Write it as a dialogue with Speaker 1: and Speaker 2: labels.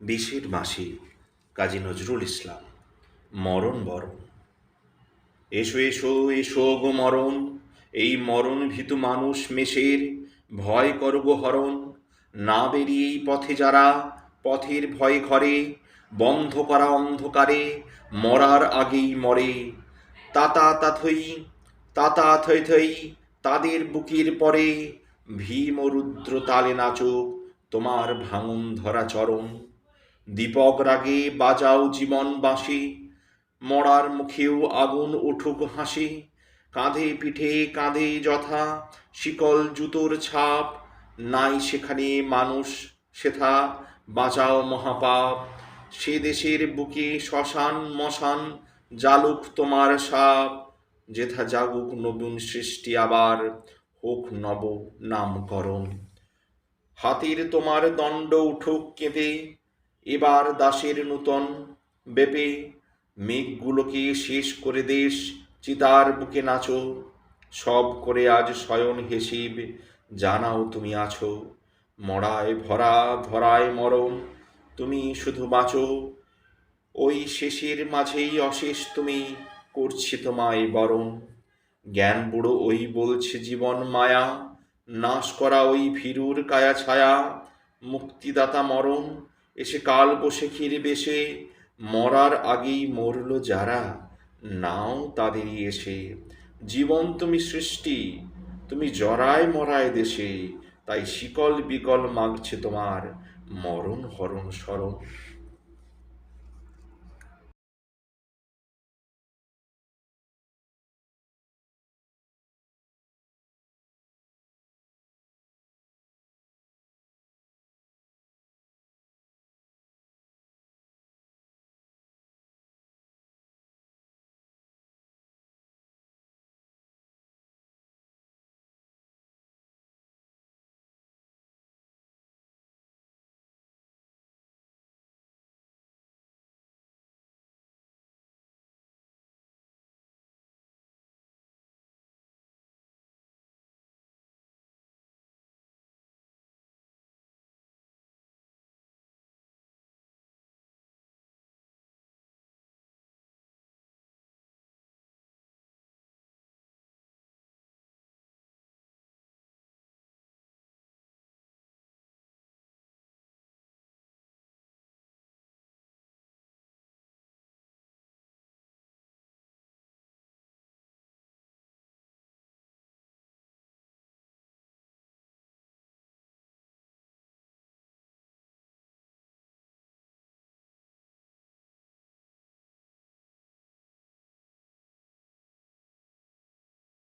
Speaker 1: বিশের মাসি, কাজী নজরুল ইসলাম। মরণ বরণ। এসো এসো এসো গো মরণ। এই মরণ ভীতু মানুষ মেষের, ভয় করব হরণ। না বেরিয়ে এই পথে যারা, পথের ভয়ে ঘরে, বন্ধ করা অন্ধকারে, মরার আগেই মরে। তাতা তাথই তাতা থই থই তাদের বুকের পরে, ভীম রুদ্র তালে নাচুক তোমার ভাঙন ধরা চরণ। দীপক রাগে বাজাও জীবন বাঁশি, মরার মুখেও আগুন উঠুক হাসি, কাঁধে পিঠে কাঁধে যথা, শিকল জুতোর ছাপ, নাই সেখানে মানুষ সেথা, বাঁচাও মহাপাপ, সে দেশের বুকে শ্মশান মশান জালুক তোমার সাপ, যেথা জাগুক নবীন সৃষ্টি আবার, হোক নব নামকরণ। হাতির তোমার দণ্ড উঠুক কেঁপে এবার দাসের নূতন বেপে মেঘগুলোকে শেষ করে দেশ, চিতার বুকে নাচো। সব করে আজ শয়ন হেসিব জানাও তুমি আছো। মরায় ভরা, ধরায় মরণ, তুমি শুধু বাঁচো। ওই শেষের মাঝেই অশেষ তুমি করছি তোমায় বরণ। জ্ঞান বুড়ো ওই বলছে জীবন মায়া, নাশ করা ওই ভীরুর কায়া ছায়া, মুক্তিদাতা মরণ। এসে কাল বসে খিরে বেশে, মরার আগেই মরল যারা, নাও তাদেরই এসে। জীবন তুমি সৃষ্টি, তুমি জরায় মরায় দেশে, তাই শিকল বিকল মাগছে তোমার মরণ হরণ স্মরণ